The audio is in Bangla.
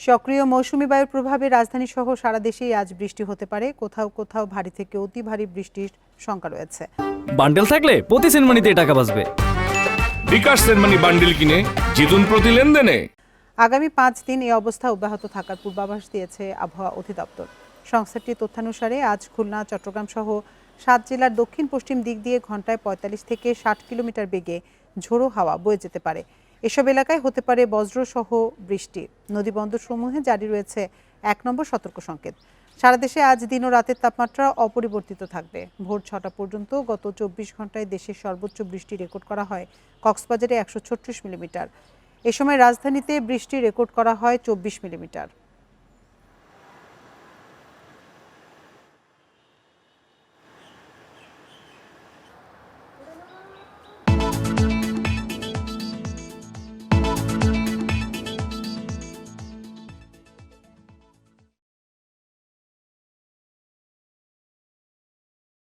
সক্রিয় মৌসুমি বায়ুর প্রভাবে রাজধানী সহ সারা দেশেই আজ বৃষ্টি হতে পারে। কোথাও কোথাও ভারী থেকে অতি ভারী বৃষ্টির শঙ্কা রয়েছে। বান্ডেল থাকলে প্রতি সেনমানিতে টাকা বাঁচবে। বিকাশ সেনমানি বান্ডিল কিনে জিতুন প্রতি লেনদেনে। আগামী পাঁচ দিন এই অবস্থা অব্যাহত থাকার পূর্বাভাস দিয়েছে আবহাওয়া অধিদপ্তর। সংস্থাটির তথ্যানুসারে আজ খুলনা চট্টগ্রাম সহ সাত জেলার দক্ষিণ পশ্চিম দিক দিয়ে ঘন্টায় পঁয়তাল্লিশ থেকে ষাট কিলোমিটার বেগে ঝোড়ো হাওয়া বয়ে যেতে পারে। এসব এলাকায় হতে পারে বজ্রসহ বৃষ্টি। নদীবন্দরসমূহে জারি রয়েছে এক নম্বর সতর্ক সংকেত। সারা দেশে আজ দিন ও রাতের তাপমাত্রা অপরিবর্তিত থাকবে। ভোর ছটা পর্যন্ত গত চব্বিশ ঘন্টায় দেশের সর্বোচ্চ বৃষ্টি রেকর্ড করা হয় কক্সবাজারে একশো ছত্রিশ মিলিমিটার। এ সময় রাজধানীতে বৃষ্টি রেকর্ড করা হয় চব্বিশ মিলিমিটার।